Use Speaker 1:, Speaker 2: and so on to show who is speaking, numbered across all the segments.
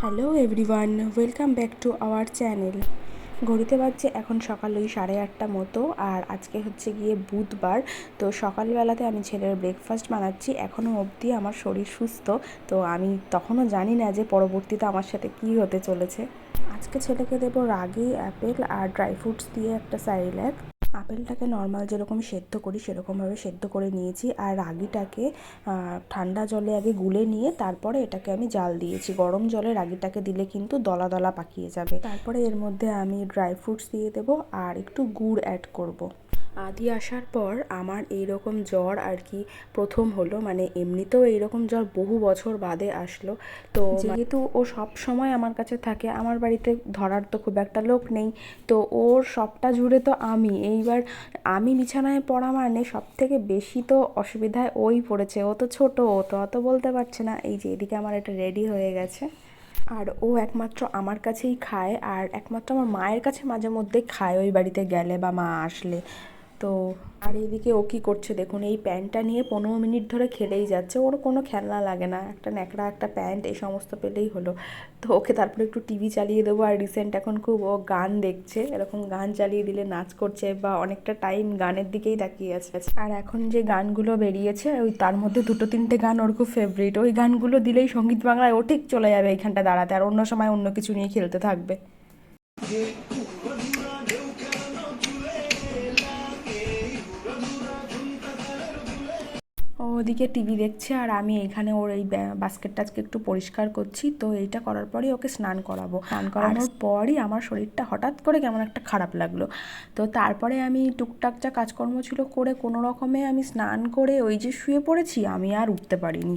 Speaker 1: Hello everyone welcome back to our channel ঘড়িতে বাজছে এখন সকাল ওই সাড়ে আটটা মতো আর আজকে হচ্ছে গিয়ে বুধবার। তো সকালবেলাতে আমি ছেলের ব্রেকফাস্ট বানাচ্ছি। এখনও অবধি আমার শরীর সুস্থ। তো আমি তখনও জানি না যে পরবর্তীতে আমার সাথে কী হতে চলেছে। আজকে ছেলেকে দেবো রাগি অ্যাপেল আর ড্রাই ফ্রুটস দিয়ে একটা স্যারিল্যাক আপেলটাকে নর্মাল যেরকম সেদ্ধ করি, সেরকমভাবে সেদ্ধ করে নিয়েছি। আর রাগিটাকে ঠান্ডা জলে আগে গুলে নিয়ে তারপরে এটাকে আমি জাল দিয়েছি। গরম জলে রাগিটাকে দিলে কিন্তু দলা দলা পাকিয়ে যাবে। তারপরে এর মধ্যে আমি ড্রাই ফ্রুটস দিয়ে দেবো আর একটু গুড় অ্যাড করব। আদি আসার পর আমার এই রকম জ্বর আর কি প্রথম হলো। মানে এমনিতেও এইরকম জ্বর বহু বছর বাদে আসলো। তো যেহেতু ও সব সময় আমার কাছে থাকে আমার বাড়িতে ধরার তো খুব একটা লোক নেই। তো ওর সবটা জুড়ে তো আমি। এইবার আমি বিছানায় পড়া মানে সব থেকে বেশি তো অসুবিধায় ওই পড়েছে। ও তো ছোট ও তো অত বলতে পারছে না। এই যে এদিকে আমার এটা রেডি হয়ে গেছে। আর ও একমাত্র আমার কাছেই খায়। আর একমাত্র আমার মায়ের কাছে মাঝে মধ্যে খায়। ওই বাড়িতে গেলে বা মা আসলে। তো আর এদিকে ও কী করছে দেখুন, এই প্যান্টটা নিয়ে পনেরো মিনিট ধরে খেলেই যাচ্ছে। ওর কোনো খেলনা লাগে না। একটা ন্যাকড়া, একটা প্যান্ট, এই সমস্ত পেলেই হলো। তো ওকে তারপরে একটু টিভি চালিয়ে দেবো। আর রিসেন্ট এখন খুব ও গান দেখছে। এরকম গান চালিয়ে দিলে নাচ করছে বা অনেকটা টাইম গানের দিকেই তাকিয়ে আছে। আর এখন যে গানগুলো বেরিয়েছে, ওই তার মধ্যে দুটো তিনটে গান ওর খুব ফেভারিট ওই গানগুলো দিলেই সংগীত বাংলায় ও ঠিক চলে যাবে এইখানটা দাঁড়াতে। আর অন্য সময় অন্য কিছু নিয়ে খেলতে থাকবে। ওদিকে টিভি দেখছে আর আমি এখানে ওর এই বাস্কেটটা আজকে একটু পরিষ্কার করছি। তো এইটা করার পরই ওকে স্নান করাবো। স্নান করানোর পরই আমার শরীরটা হঠাৎ করে কেমন একটা খারাপ লাগল। তো তারপরে আমি টুকটাক যা কাজকর্ম ছিল করে কোনো রকমে আমি স্নান করে ওই যে শুয়ে পড়েছি আমি আর উঠতে পারিনি।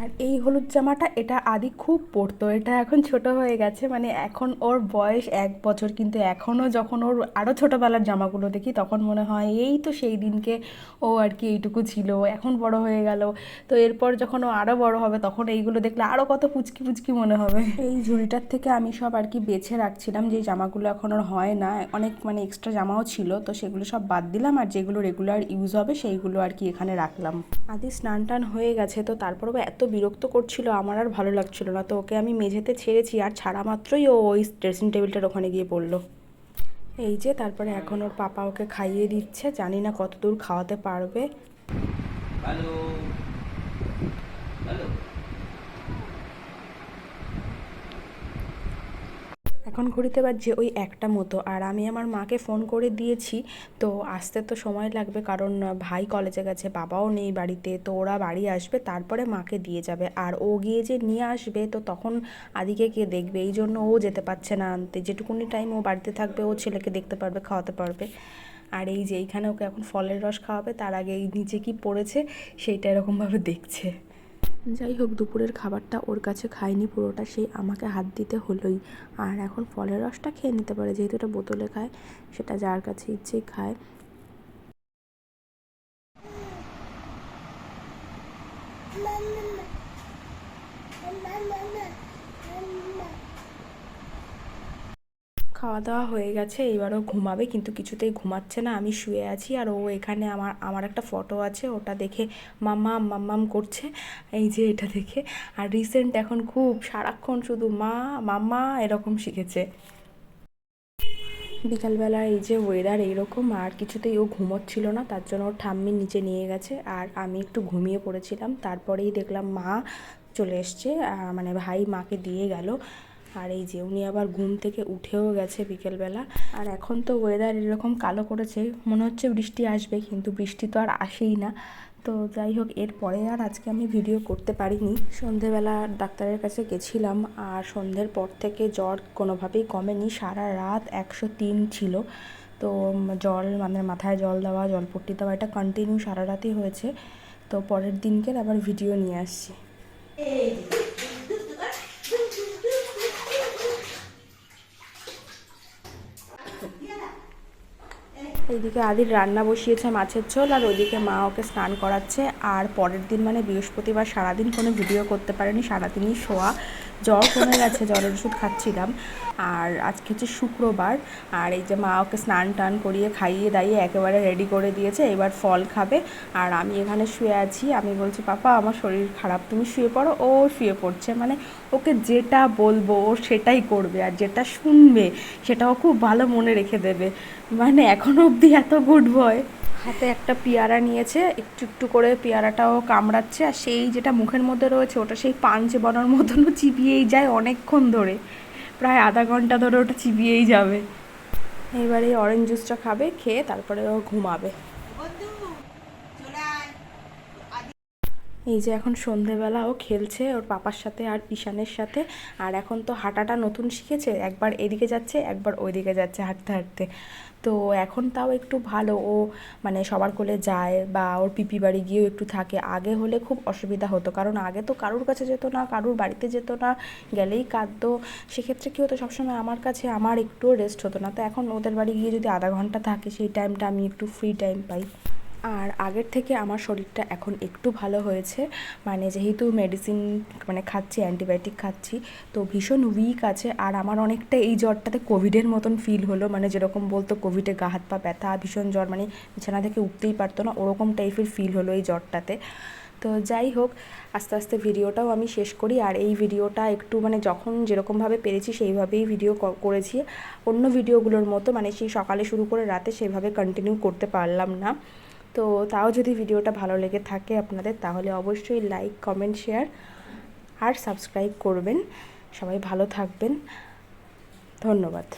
Speaker 1: আর এই হলুদ জামাটা এটা আদি খুব পরতো। এটা এখন ছোট হয়ে গেছে মানে এখন ওর বয়স এক বছর, কিন্তু এখনও যখন ওর আরও ছোটোবেলার জামাগুলো দেখি তখন মনে হয় এই তো সেই দিনকে ও আর কি এইটুকু ছিল এখন বড় হয়ে গেল। তো এরপর যখন ও আরও বড় হবে তখন এইগুলো দেখলে আরও কত পুচকি পুচকি মনে হবে। এই ঝুড়িটার থেকে আমি সব আর কি বেছে রাখছিলাম যে জামাগুলো এখন ওর হয় না। অনেক মানে এক্সট্রা জামাও ছিল, তো সেগুলো সব বাদ দিলাম আর যেগুলো রেগুলার ইউজ হবে সেইগুলো আর কি এখানে রাখলাম। আদি স্নান টান হয়ে গেছে, তো তারপরেও এত বিরক্ত করছিল, আমার আর ভালো লাগছিল না। তো ওকে আমি মেঝেতে ছেড়েছি, আর ছাড়া মাত্রই ও ওই ড্রেসিং টেবিলটার ওখানে গিয়ে পড়ল। এই যে, তারপরে এখন ওর পাপা ওকে খাইয়ে দিচ্ছে, জানি না কতদূর খাওয়াতে পারবে।
Speaker 2: হ্যালো হ্যালো
Speaker 1: এখন ঘড়িতে বাজছে ওই একটা মতো। আর আমি আমার মাকে ফোন করে দিয়েছি, তো আসতে তো সময় লাগবে কারণ ভাই কলেজে গেছে, বাবাও নেই বাড়িতে, তো ওরা বাড়ি আসবে, তারপরে মাকে দিয়ে যাবে। আর ও গিয়ে যে নিয়ে আসবে, তো তখন আদিকে কে দেখবে? এই জন্য ও যেতে পারছে না। আনতে যেটুকুনি টাইম ও বাড়িতে থাকবে, ও ছেলেকে দেখতে পারবে, খাওয়াতে পারবে। আর এই যে এইখানে ওকে এখন ফলের রস খাওয়াবে, তার আগে এই নিচে কি পড়েছে, সেইটা এরকমভাবে দেখছে। যাই হোক দুপুরের খাবারটা ওর কাছে খায়নি পুরোটা সেই আমাকে হাত দিতে হলোই আর এখন ফলের রসটা খেয়ে নিতে পারে যেহেতু এটা বোতলে খায় সেটা যার কাছে ইচ্ছেই খায় খাওয়া দাওয়া হয়ে গেছে এবারও ঘুমাবে, কিন্তু কিছুতেই ঘুমাচ্ছে না। আমি শুয়ে আছি আর ও এখানে আমার আমার একটা ফটো আছে, ওটা দেখে মাম্মাম মাম্মাম করছে, এই যে এটা দেখে। আর রিসেন্ট এখন খুব সারাক্ষণ শুধু মা, মাম্মা এরকম শিখেছে। বিকালবেলা এই যে ওয়েদার এইরকম, আর কিছুতেই ও ঘুমোচ্ছিল না, তার জন্য ওর ঠাম্মির নিচে নিয়ে গেছে। আর আমি একটু ঘুমিয়ে পড়েছিলাম, তারপরেই দেখলাম মা চলে এসছে মানে ভাই মাকে দিয়ে গেল। আর এই যে উনি আবার ঘুম থেকে উঠেও গেছে বিকেলবেলা। আর এখন তো ওয়েদার এরকম কালো করেছে, মনে হচ্ছে বৃষ্টি আসবে, কিন্তু বৃষ্টি তো আর আসেই না। তো যাই হোক এরপরে আর আজকে আমি ভিডিও করতে পারিনি। সন্ধেবেলা ডাক্তারের কাছে গেছিলাম, আর সন্ধ্যের পর থেকে জ্বর কোনোভাবেই কমেনি। সারা রাত একশো তিন ছিল। তো জল মানে মাথায় জল দেওয়া, জলপট্টি দেওয়া, এটা কন্টিনিউ সারা রাতই হয়েছে। তো পরের দিনকে আবার ভিডিও নিয়ে আসছি। এইদিকে আদির রান্না বসিয়েছে মাছের ঝোল আর ওইদিকে মা ওকে স্নান করাচ্ছে। আর পরের দিন মানে বৃহস্পতিবার সারাদিন কোনো ভিডিও করতে পারেনি, সারাদিনই শোয়া। জ্বর কমে গেছে জ্বরের ওষুধ খাচ্ছিলাম। আর আজকে হচ্ছে শুক্রবার, আর এই যে মা ওকে স্নান টান করিয়ে খাইয়ে দাইয়ে একেবারে রেডি করে দিয়েছে, এবার ফল খাবে। আর আমি এখানে শুয়ে আছি, আমি বলছি, পাপা, আমার শরীর খারাপ, তুমি শুয়ে পড়ো। ও শুয়ে পড়ছে মানে ওকে যেটা বলব ও সেটাই করবে আর যেটা শুনবে সেটাও খুব ভালো মনে রেখে দেবে। মানে এখনও অবধি এত গুড বয় হাতে একটা পেয়ারা নিয়েছে, একটু একটু করে পেয়ারাটাও কামড়াচ্ছে আর সেই যেটা মুখের মধ্যে রয়েছে ওটা সেই পান চেবানোর মতনও চিবিয়েই যায় অনেকক্ষণ ধরে। প্রায় আধা ঘণ্টা ধরে ওটা চিবিয়েই যাবে। এবারে অরেঞ্জ জুসটা খাবে, খেয়ে তারপরে ও ঘুমাবে। এই যে এখন সন্ধেবেলা ও খেলছে, ওর পাপার সাথে আর ঈশানের সাথে। আর এখন তো হাঁটাটা নতুন শিখেছে, একবার এদিকে যাচ্ছে, একবার ওইদিকে যাচ্ছে হাঁটতে হাঁটতে। তো এখন তাও একটু ভালো, ও মানে সবার কোলে যায় বা ওর পিপি বাড়ি গিয়েও একটু থাকে। আগে হলে খুব অসুবিধা হতো, কারণ আগে তো কারুর কাছে যেত না, কারুর বাড়িতে যেত না, গেলেই কাঁদতো। সেক্ষেত্রে কী হতো, সবসময় আমার কাছে আমার একটুও রেস্ট হতো না। তো এখন ওদের বাড়ি গিয়ে যদি আধা ঘণ্টা থাকে, সেই টাইমটা আমি একটু ফ্রি টাইম পাই। আর আগের থেকে আমার শরীরটা এখন একটু ভালো হয়েছে। মানে যেহেতু মেডিসিন মানে খাচ্ছি অ্যান্টিবায়োটিক খাচ্ছি, তো ভীষণ উইক আছে। আর আমার অনেকটা এই জ্বরটাতে কোভিডের মতন ফিল হলো। মানে যেরকম বলতো কোভিডে গা হাত পা ব্যথা, ভীষণ জ্বর মানে বিছানা থেকে উঠতেই পারতো না, ওরকম টাইপের ফিল হলো এই জ্বরটাতে। তো যাই হোক, আস্তে আস্তে ভিডিওটাও আমি শেষ করি। আর এই ভিডিওটা একটু মানে যখন যেরকমভাবে পেরেছি, সেইভাবেই ভিডিও করেছি। অন্য ভিডিওগুলোর মতো মানে সেই সকালে শুরু করে রাতে সেভাবে কন্টিনিউ করতে পারলাম না। তো তাও যদি ভিডিওটা ভালো লেগে থাকে আপনাদের, তাহলে অবশ্যই লাইক কমেন্ট শেয়ার আর সাবস্ক্রাইব করবেন। সবাই ভালো থাকবেন। ধন্যবাদ।